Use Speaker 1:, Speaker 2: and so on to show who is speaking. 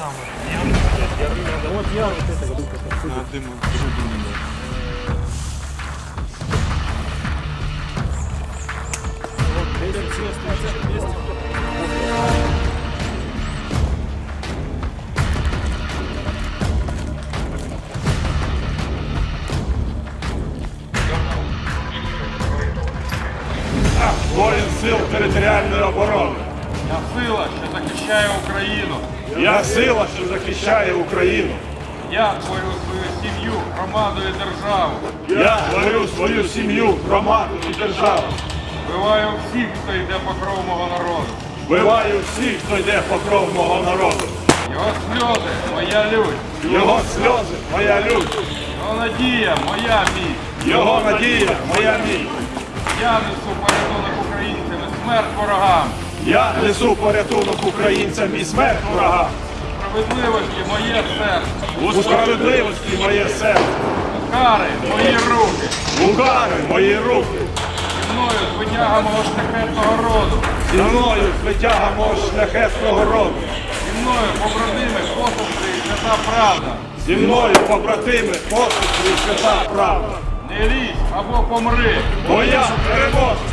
Speaker 1: самое. Я... Вот я вот это вот.
Speaker 2: А, дым, дым, дым, Воїн сил територіальної оборони.
Speaker 3: Я сила, що захищає Україну.
Speaker 2: Я сила, що захищає Україну.
Speaker 3: Я творю свою сім'ю, громаду і державу.
Speaker 2: Я творю свою сім'ю, громаду і державу.
Speaker 3: Вбиваю всіх, хто йде по кров мого народу.
Speaker 2: Вбиваю всіх, хто йде по кров мого народу.
Speaker 3: Його сльози, моя лють.
Speaker 2: Його сльози, моя лють.
Speaker 3: Його надія, моя міць.
Speaker 2: Його надія, моя мій.
Speaker 3: Я несу порятунок українцям і смерть ворогам.
Speaker 2: Я несу порятунок українцям і смерть ворогам.
Speaker 3: Справедливості моє серце.
Speaker 2: У справедливості моє серце.
Speaker 3: Кари, мої руки.
Speaker 2: Удари мої руки.
Speaker 3: Зі мною звитяга мого шляхетного роду.
Speaker 2: Зі мною звитяга мого шляхетного роду.
Speaker 3: Зі мною побратими, посадки і свята правда.
Speaker 2: Зі мною побратими, посухи і свята правда.
Speaker 3: Не лізь або помри.
Speaker 2: Бо я переможець.